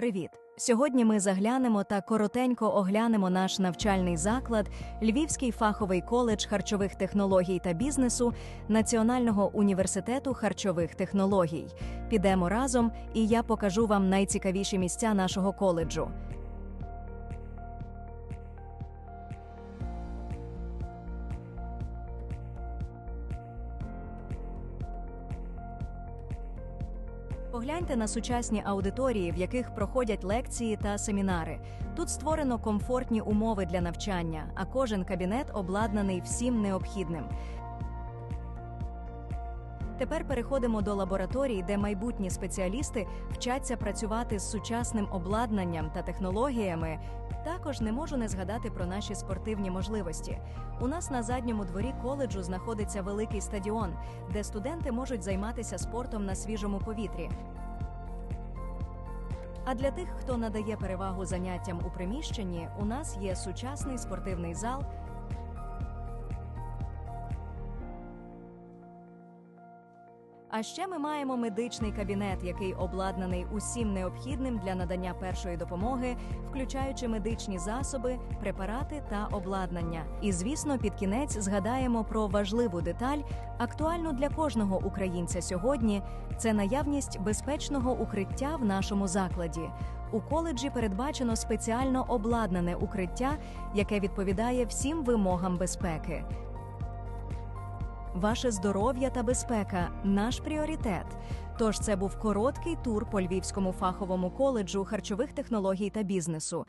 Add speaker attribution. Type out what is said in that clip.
Speaker 1: Привіт! Сьогодні ми заглянемо та коротенько оглянемо наш навчальний заклад Львівський фаховий коледж харчових технологій та бізнесу Національного університету харчових технологій. Підемо разом, і я покажу вам найцікавіші місця нашого коледжу. Погляньте на сучасні аудиторії, в яких проходять лекції та семінари. Тут створено комфортні умови для навчання, а кожен кабінет обладнаний всім необхідним. Тепер переходимо до лабораторій, де майбутні спеціалісти вчаться працювати з сучасним обладнанням та технологіями. Також не можу не згадати про наші спортивні можливості. У нас на задньому дворі коледжу знаходиться великий стадіон, де студенти можуть займатися спортом на свіжому повітрі. А для тих, хто надає перевагу заняттям у приміщенні, у нас є сучасний спортивний зал. А ще ми маємо медичний кабінет, який обладнаний усім необхідним для надання першої допомоги, включаючи медичні засоби, препарати та обладнання. І звісно, під кінець згадаємо про важливу деталь, актуальну для кожного українця сьогодні. Це наявність безпечного укриття в нашому закладі. У коледжі передбачено спеціально обладнане укриття, яке відповідає всім вимогам безпеки. Ваше здоров'я та безпека наш пріоритет. Тож це був короткий тур по Львівському фаховому коледжу харчових технологій та бізнесу.